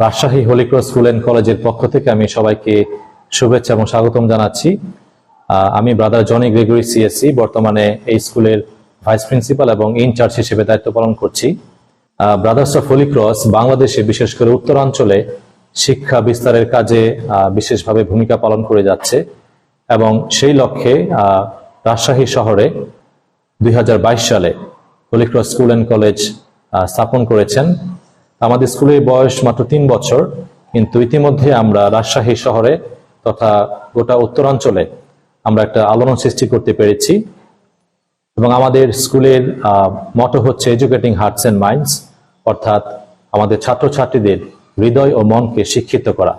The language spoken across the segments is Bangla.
রাজশাহী হলিক্রস স্কুল অ্যান্ড কলেজের পক্ষ থেকে আমি সবাইকে শুভেচ্ছা এবং স্বাগতম জানাচ্ছি। আমি ব্রাদার জনি গ্রেগরি সিএসসি বর্তমানে এই স্কুলের ভাইস প্রিন্সিপাল এবং ইনচার্জ হিসেবে দায়িত্ব পালন করছি। ব্রাদার্স অফ হলিক্রস বাংলাদেশে বিশেষ করে উত্তরাঞ্চলে শিক্ষা বিস্তারের কাজে বিশেষভাবে ভূমিকা পালন করে যাচ্ছে এবং সেই লক্ষ্যে রাজশাহী শহরে দুই হাজার বাইশ সালে হলিক্রস স্কুল অ্যান্ড কলেজ স্থাপন করেছেন। আমাদের স্কুলের বয়স মাত্র তিন বছর, কিন্তু ইতিমধ্যে আমরা রাজশাহী শহরে তথা গোটা উত্তরাঞ্চলে আমরা একটা আলোড়ন সৃষ্টি করতে পেরেছি। এবং আমাদের স্কুলের মটো হচ্ছে এডুকেটিং হার্টস অ্যান্ড মাইন্ডস অর্থাৎ আমাদের ছাত্রছাত্রীদের হৃদয় ও মনকে শিক্ষিত করা।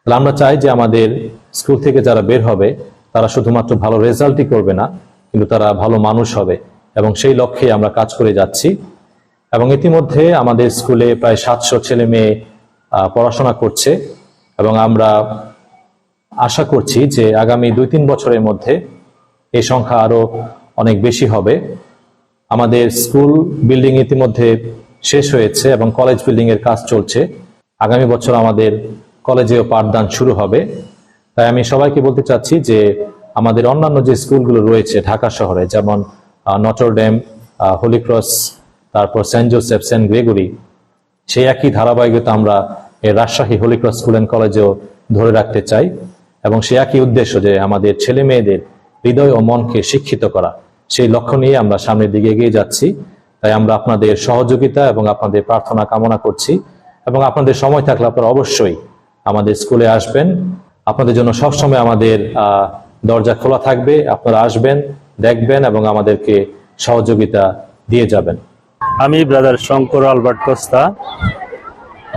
তাহলে আমরা চাই যে আমাদের স্কুল থেকে যারা বের হবে, তারা শুধুমাত্র ভালো রেজাল্টই করবে না, কিন্তু তারা ভালো মানুষ হবে। এবং সেই লক্ষ্যে আমরা কাজ করে যাচ্ছি। এবং ইতিমধ্যে আমাদের স্কুলে প্রায় সাতশো ছেলে মেয়ে পড়াশোনা করছে এবং আমরা আশা করছি যে আগামী দুই তিন বছরের মধ্যে এই সংখ্যা আরও অনেক বেশি হবে। আমাদের স্কুল বিল্ডিং ইতিমধ্যে শেষ হয়েছে এবং কলেজ বিল্ডিং এর কাজ চলছে। আগামী বছর আমাদের কলেজেও পাঠদান শুরু হবে। তাই আমি সবাইকে বলতে চাচ্ছি যে আমাদের অন্যান্য যে স্কুলগুলো রয়েছে ঢাকা শহরে, যেমন নটরডেম হোলিক্রস তারপর সেন্ট জোসেফ, সেন্ট গ্রেগরি, সেই একই ধারাবাহিকতা আমরা এই রাজশাহী হলিক্রস স্কুল অ্যান্ড কলেজেও ধরে রাখতে চাই এবং সে একই উদ্দেশ্য যে আমাদের ছেলে মেয়েদের হৃদয় ও মনকে শিক্ষিত করা। সেই লক্ষ্য নিয়ে আমরা সামনের দিকে এগিয়ে যাচ্ছি। তাই আমরা আপনাদের সহযোগিতা এবং আপনাদের প্রার্থনা কামনা করছি এবং আপনাদের সময় থাকলে আপনারা অবশ্যই আমাদের স্কুলে আসবেন। আপনাদের জন্য সবসময় আমাদের দরজা খোলা থাকবে। আপনারা আসবেন, দেখবেন এবং আমাদেরকে সহযোগিতা দিয়ে যাবেন। আমি ব্রাদার শঙ্কর আলবার্ট কোস্তা।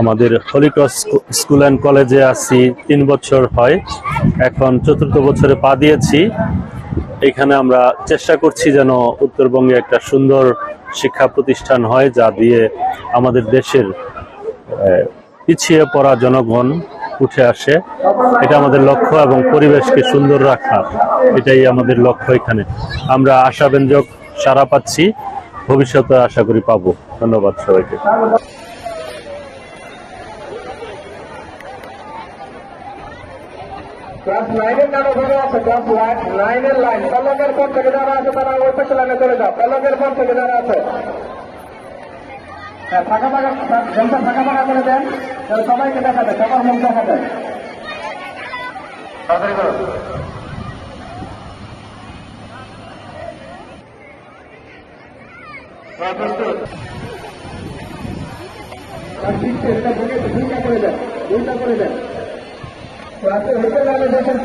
আমাদের হলিক্রস স্কুল অ্যান্ড কলেজে আছি তিন বছর হয়। এখন চতুর্থ বছরে পা দিয়েছি। এখানে আমরা চেষ্টা করছি যেন উত্তরবঙ্গে একটা সুন্দর শিক্ষা প্রতিষ্ঠান হয়, যা দিয়ে আমাদের দেশের পিছিয়ে পড়া জনগণ উঠে আসে। এটা আমাদের লক্ষ্য এবং পরিবেশকে সুন্দর রাখা, এটাই আমাদের লক্ষ্য এখানে। আমরা আশাব্যঞ্জক সারা পাচ্ছি। ভবিষ্যতে আশা করি পাবো। ধন্যবাদ সবাইকে। ক্লাস নাইনের কারও ঘরে আছে ক্লাস নাইনের লাইন পর থেকে যারা আছে তারা ওই পাশে লাইনে চলে যাও। পলকের পর থেকে যারা আছে। হ্যাঁ ফাঁকা ফাঁকা ঘণ্টা ফাঁকা ফাঁকা করে দেন। সবাইকে দেখা যায় সবার মুখ দেখা তাড়াতাড়ি করো। আর দুইটা করে দেন দুইটা করে দেন ক্লাসে হেঁটে যাবে যখন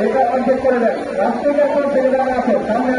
এটা অর্ধেক করে দেন রাস্তায় কোন থেকে আছে সামনে